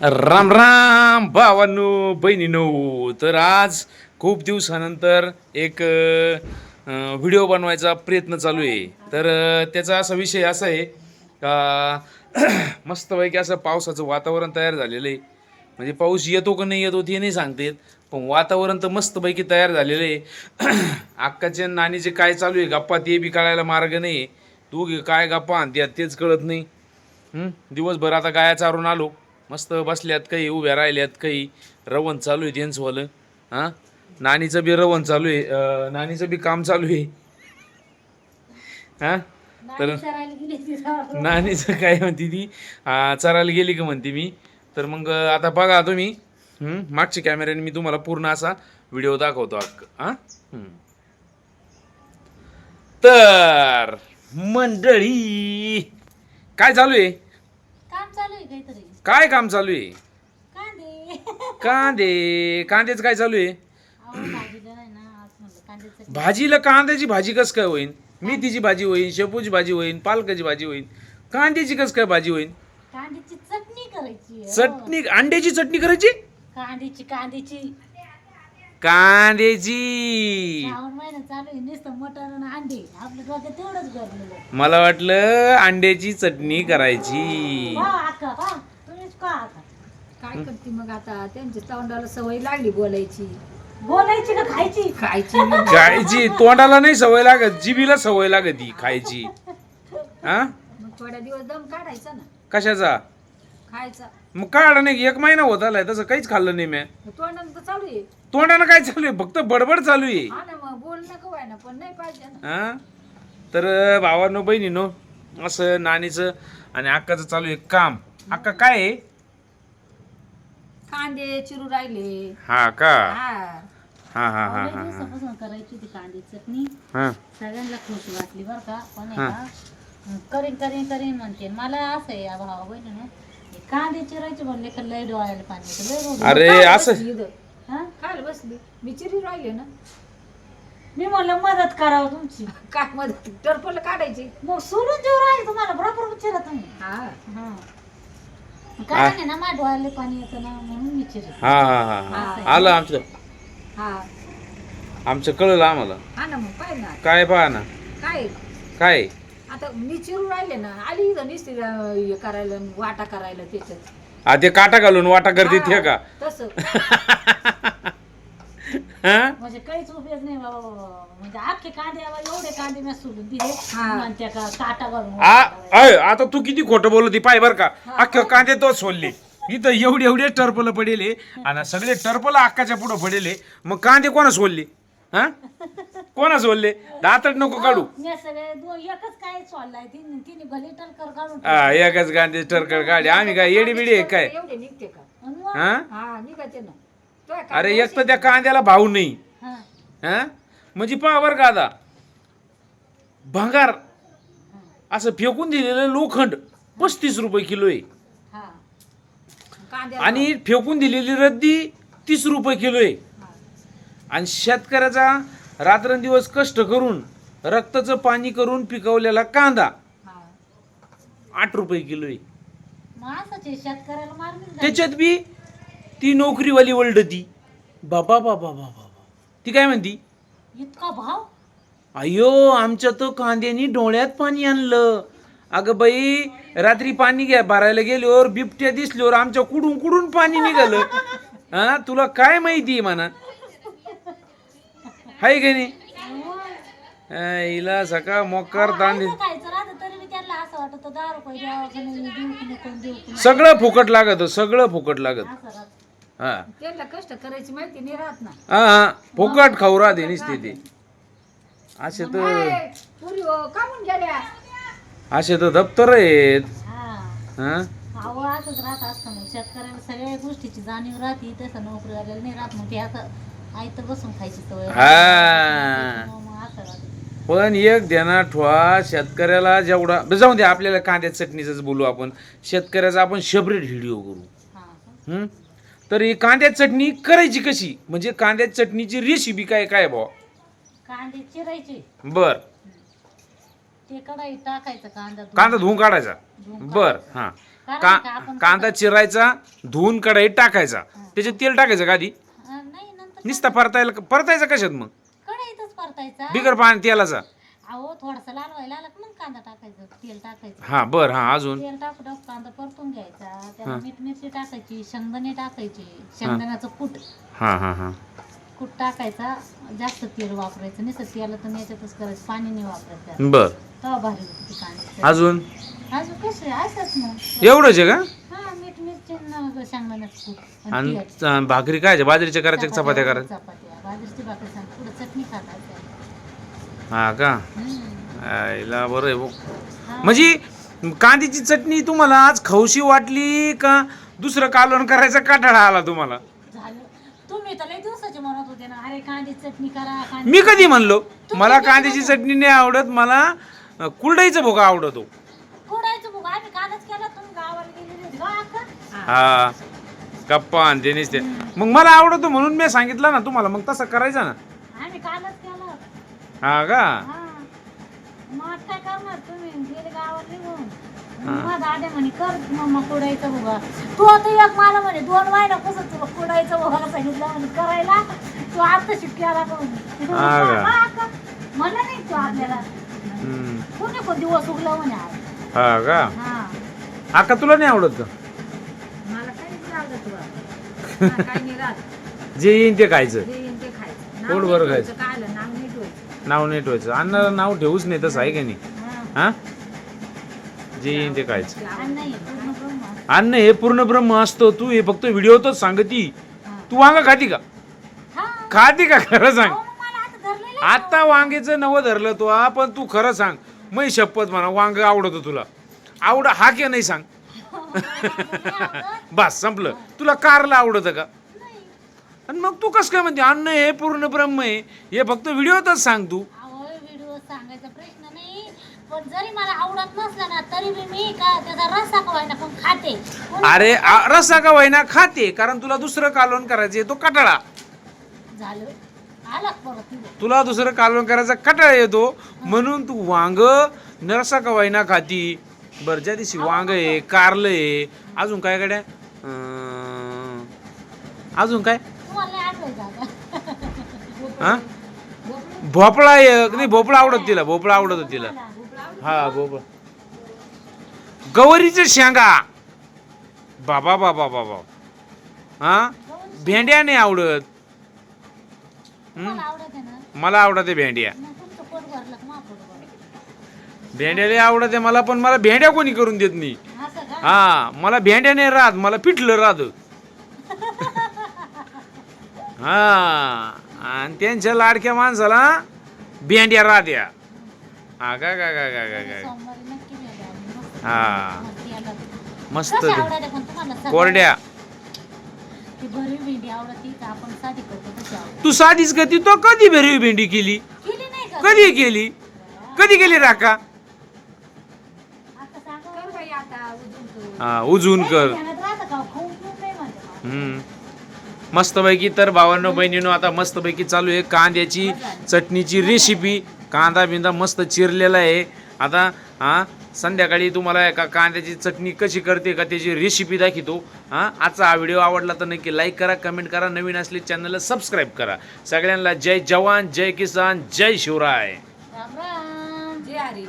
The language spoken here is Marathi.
राम राम भावांनो बहिणीनो. तर आज खूप दिवसानंतर एक व्हिडिओ बनवायचा प्रयत्न चालू आहे. तर त्याचा असा विषय असा आहे का मस्तपैकी असं पावसाचं वातावरण तयार झालेलं आहे. म्हणजे पाऊस येतो का नाही येतो ते नाही सांगता पण वातावरण तर मस्तपैकी तयार झालेलं आहे. अक्काचे नानीचे काय चालू आहे गप्पा ते बी कळायला मार्ग नाही तू काय गप्पा आणत्यात तेच कळत नाही. दिवसभर आता गाया चारून आलो. मस्त बसल्यात काही उभ्या राहिल्यात काही रवण चालू आहे त्यांचंवालं. हां? नानीचं बी रवण चालू आहे. नानीचं बी काम चालू आहे. हां? तर नानीचं काय म्हणते ती? चरायला गेली का म्हणते मी? तर मग आता बघा तुम्ही? मागच्या कॅमेऱ्याने मी तुम्हाला पूर्ण असा व्हिडिओ दाखवतो अक्क हां? हं. तर मंडळी काय चालू आहे? काम चालू आहे काहीतरी. काय काम चालू आहे? कांदे. कांदे. कांद्याचं काय चालू आहे? अहो भाजीला नाही ना आज म्हणलं कांद्याचं भाजीला कांद्याची भाजी कस काय होईल मेथीची भाजी होईल शेपूची भाजी होईल पालकाची भाजी होईल कांद्याची कस काय भाजी होईल कांद्याची चटणी करायची आहे, हो. चटणी अंड्याची चटणी करायची? कांद्याची कांद्याची. कांद्याची. श्रावण महिना चालू आहे नुसतं मटण आणि अंडे. आपल्या डोक्यात तेवढंच गरलेलं मला वाटलं अंड्याची चटणी करायची. पहा अक्का पहा. तुम्हीच पहा आता काय करते मग आता? त्यांच्या तोंडाला सवय लागली बोलायची. बोलायची का खायची. खायची. खायची. तोंडाला नाही सवय लागत जिबीला सवय लागत ती खायची. हा? मग थोड्या दिवस दम काढायचा ना. कशाचा? खायचा. मग काढ नाही एक महिना होत आलाय तसं काहीच खाल्लं नाही मी. मग तोंडानं तर चालू आहे. तोंडानं काय चालू आहे? फक्त बडबड चालू आहे. हा ना मग बोल नको ना पण नाही पाहिजे ना. हा? तर भावांनो बहिणीनो असं नानीचं आणि अक्काचं चालू आहे काम. अक्का काय आहे? कांदे चिरू राहिले. हा का? हा. हा हा हा लय हा दिवसापासून करायची ती कांद्याची चटणी. हा. सगळ्यांना खुश वाटली बरं का. पण आहे का करीन करीन करीन म्हणते. मला असं आहे बहिणीनं हे कांदे चिरायचे म्हणले का लय डोळ्याला पाणी येतं, लय रोज अरे असं इथं. हा? काय बसली. मी चिरी राहिले ना. मी म्हणलं मदत करावं तुमची. काय मदत? टरपल काढायची. मग सोडून जेव्हा राहील तुम्हाला. बरोबर विचारा तुम्ही. हा. हा. ना माझ्या डोळ्याला पाणी येतं ना म्हणून हा हा हा हा. आलं आमचं. हा. आमचं कळलं आम्हाला. हा ना मग ना. काय पहा ना. काय? काय? आता मी चिरू राहिले ना आली इथं नुसती हे करायला वाटा करायला त्याच्यात. आ ते काटा घालून वाटा करते ते का? तस. हा? म्हणजे काहीच उपयोग नाही बाबा बाबा. म्हणजे अख्खे कांदे बाबा एवढे कांदे मी सोडून दिले. हा. म्हणते का काटा घालून आ अय, आता तू किती खोटं बोलत पाय बर का. अख्ख्या कांदे तो सोडले. इथं एवढे एवढे टर्पल पडेले आणि सगळे टर्पल अक्काच्या पुढं पडेले. मग कांदे कोणा सोडले? हा? कोणा सोडले? दातड नको काढू. मी सगळे दो एकच काय सोडलाय तिने तिने भले टलकर काढून हा एकच कांदे टरकड काढे आम्ही काय येडी बिडी आहे काय? एवढे निघते का? आणि मग- हा? हा ना. अरे एक तर त्या कांद्याला भाव नाही. हा. म्हणजे का आता. भंगार. असं फेकून दिलेलं लोखंड पस्तीस रुपये किलो आहे. हा. आणि फेकून दिलेली रद्दी तीस रुपये किलो आहे. आणि शेतकऱ्याचा रात्रंदिवस कष्ट करून रक्ताचं पाणी करून पिकवलेला कांदा हा. आठ रुपये किलो आहे. त्याच्यात बी ती नोकरीवाली वलडती बाबा बाबा बाबा ती काय म्हणती? इतका भाव? अयो आमच्या तो कांद्यानी डोळ्यात पाणी आणलं. अगं बाई रात्री पाणी घ्या भरायला गेल्यावर बिबट्या दिसल्यावर आमच्या कुडून कुडून पाणी निघालं. हा तुला काय माहिती आहे म्हणा? हाय का नाही? हिला सकाळ मोकार दांडे. खायचं खायचं राहतं तरी मी त्यांना असं वाटत दहा रुपये द्यावं का नाही देऊ की नको देऊ की नाही. सगळं फुकट लागत सगळं फुकट लागत. असं राहतं. हा. त्यांना कष्ट करायची माहिती नाही राहत ना. हा हा. फुकट खाऊ राहते नुसते ते. असे तर काय? पुरी हो, कामून गेल्या. असे तर दप्तर आहेत. हा. हा? अहो असंच राहत असतं मग. शेतकऱ्याला सगळ्या गोष्टीची जाणीव राहते. तसं नोकरी झालेलं नाही राहत. मग ते असं आयतं बसून खायची सवय हा. मग असं राहतं. पण एक ध्यानात ठेवा शेतकऱ्याला जेवढा बरं, जाऊ दे आपल्याला कांद्या चटणीच बोलू आपण. शेतकऱ्याचा आपण सेपरेट व्हिडिओ करू. हा. हं? तर ही कांद्या चटणी करायची कशी? म्हणजे कांद्या चटणीची रेसिपी काय काय भाऊ? कांदे चिरायचे. बर. ते कढाई टाकायचं कांदा धुवून. कांदा धुवून काढायचा? धुवून बर हा. कारण का का आपण कांदा चिरायचा धुवून कढईत टाकायचा. त्याच्यात तेल टाकायचं का आधी? अं, नाही नंतर नुसता परतायला परतायचा कशात मग? कढईतच परतायचा. बिगर पाणी तेलाचा. अहो थोडासा लाल व्हायला आला की मग कांदा टाकायचं तेल टाकायचं. हा बर हा अजून? तेल टाकू टाकू कांदा परतून घ्यायचा त्याला मीठ मिरची टाकायची शेंगदाणे टाकायचे शेंगदाण्याचं कूट. हा हा हा. कूट टाकायचा जास्त तेल वापरायचं नाही तर तेला तर याच्यातच करायचं पाणी नाही वापरायचं. बर. तेव्हा भारी होती कांद्याची अजून? अजून कसे असंच ना. एवढंच आहे का? हा मीठ मिरची न शेंगदाण्याचं कूट आणि आणि तेल. अं, भाकरी काय? बाजरीच्या करायच्या का चपात्या करायच्या? चपात्या. बाजरीची भाकरी सांग पुढे चटणी खातात हा का. आईला बरं आहे. हा. म्हणजे कांद्याची चटणी तुम्हाला आज खाऊशी वाटली का दुसरं कालवण करायचा काटाळा आला तुम्हाला? झालं. तुम्ही तर लय दिवसाचे म्हणत होते ना अरे कांदी चटणी करा कांदी मी कधी म्हणलो? मला कांद्याची चटणी नाही आवडत मला कुरडईचा भोगा आवडतो. कुडायचं बघ आम्ही कालच केला तुम्ही गावाला गेलेले होते. वा अक्का? हा. गप्पा आणि ते नुसते. मग मला आवडतो म्हणून मी सांगितलं ना तुम्हाला मग तसं करायचं ना. आम्ही कालच केला. हा का? मग आज काय करणार तुम्ही गेले गावात निघून मग दादे म्हणे कर मम्मा कुडायचं बघा तू आता एक मला म्हणे दोन महिना कसं तुला कुडायचं बघा सांगितलं म्हणे करायला. तू आता शिकायला का म्हणे हा का? हा का? म्हणलं नाही तू आपल्याला. हम्म. कोणी कोण दिवस उगला म्हणे आज. हा का? हा. आका तुला नाही आवडत का? मला काही नाही लागत तुला हा, काही नाही राहत. जे येईन ते खायचं. येईन ते खायचं. पोट नाव भर नीट खायचं काय आलं नाव नीट व्हायचं नाव नाही ठेवायचं अन्नाला नाव ठेवूच नाही तसं आहे का नाही? हा? हा जे ते ब्रह्म अन्न हे पूर्ण ब्रह्म असतं तू हे फक्त व्हिडिओतच सांगती. तू वांग खाती का? हा. खाती का खरं सांग? आता वांग्याचं नवं धरलं तू हा पण तू खरं सांग. मै शपथ म्हणा वांग आवडतं तुला. आवड हा की नाही सांग? बस संपलं. तुला कारला आवडतं का? आणि मग तू कसं काय म्हणते? अन्न हे पूर्ण ब्रह्म आहे. हे फक्त व्हिडिओतच सांग तू. अहो व्हिडिओ सांगायचा प्रश्न नाही. पण जरी मला आवडत नसला ना तरी बी मी का त्याचा पण खाते? कोणी अरे आ- रस्सा का वैना खाते? कारण तुला दुसरं कालवण करायचे तो कटाळा. झालं. आला तुला दुसरं कालवण करायचा कटाळा येतो. म्हणून तू वांग नरसा का वैना खाती. बरं ज्या दिवशी वांग आहे कारलं आहे अजून काय गड्या? अं, अजून काय? हा? भोपळा नाही भोपळा आवडत तिला भोपळा आवडत तिला. हा भोपळा. गवरीचे शेंगा. बाबा बाबा बाबा. हा? भेंड्या नाही आवडत. मला आवडते भेंड्या. भेंड्याला आवडते मला पण मला भेंड्या कोणी करून देत नाही. हा मला भेंड्या नाही राहत मला पिठलं राहत. हा. आणि त्यांच्या लाडक्या माणसाला भेंड्या राहत्या. हा का हा. मस्त कोरड्या. ती भरवी भेंडी आवडती का आपण साधी करतो तू साधीच कधी तो कधी भरवी भेंडी केली? केली नाही का? कधी केली? कधी केली राका? आता सांगा. कर बाई आता उजून कर. हा उजून कर. हम्म. मस्तपैकी तर भावांनो बहिणीनो आता मस्तपैकी चालू आहे कांद्याची चटणीची रेसिपी कांदा बिंदा मस्त चिरलेला आहे. आता हा संध्याकाळी तुम्हाला एका कांद्याची चटणी कशी करते का त्याची रेसिपी दाखवतो. हा आजचा हा व्हिडिओ आवडला तर नक्की लाईक करा कमेंट करा नवीन असले चॅनलला सबस्क्राईब करा. सगळ्यांना जय जवान जय किसान जय शिवराय. राम हरी